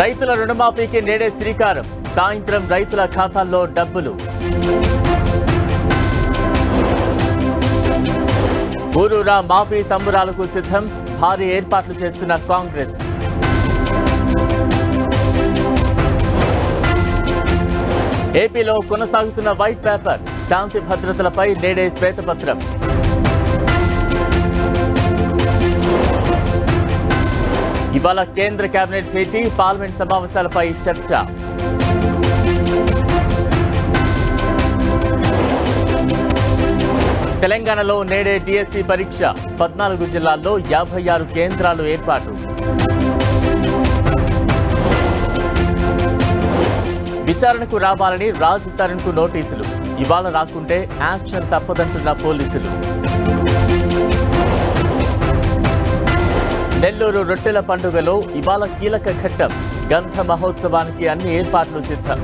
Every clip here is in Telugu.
రైతుల రుణమాఫీకి నేడే శ్రీకారం. సాయంత్రం రైతుల ఖాతాల్లో డబ్బులు. ఊరూరా మాఫీ సంబురాలకు సిద్ధం. భారీ ఏర్పాట్లు చేస్తున్న కాంగ్రెస్. ఏపీలో కొనసాగుతున్న వైట్ పేపర్. శాంతి భద్రతలపై నేడే శ్వేతపత్రం. ఇవాళ కేంద్ర కేబినెట్ భేటీ పార్లమెంట్ సమావేశాలపై చర్చ. తెలంగాణలో నేడే డిఎస్సి పరీక్ష. పద్నాలుగు జిల్లాల్లో యాభై ఆరు కేంద్రాలు ఏర్పాటు. విచారణకు రావాలని రాజ్ తరుణ్కు నోటీసులు. ఇవాళ రాకుంటే యాక్షన్ తప్పదంటున్న పోలీసులు. నెల్లూరు రొట్టెల పండుగలో ఇవాళ కీలక ఘట్టం. గంధ మహోత్సవానికి అన్ని ఏర్పాట్లు సిద్ధం.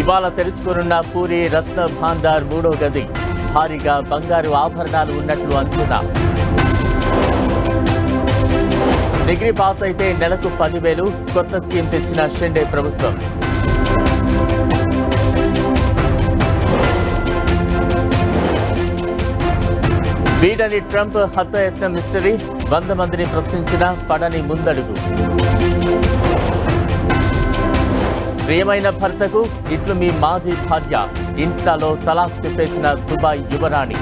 ఇవాళ తెరుచుకోనున్న పూరి రత్న భాండార్ మూడో గది. భారీగా బంగారు ఆభరణాలు ఉన్నట్లు అంచనా. డిగ్రీ పాస్ అయితే నెలకు పదివేలు కొత్త స్కీమ్ తెచ్చిన షెండే ప్రభుత్వం. వీడని ట్రంప్ హత్యాయత్నం మిస్టరీ వంద మందిని ప్రశ్నించిన పడని ముందడుగు. ప్రియమైన భర్తకు ఇట్లు మీ మాజీ భార్య. ఇన్స్టాలో తలాక్ చెప్పేసిన దుబాయ్ యువరాణి.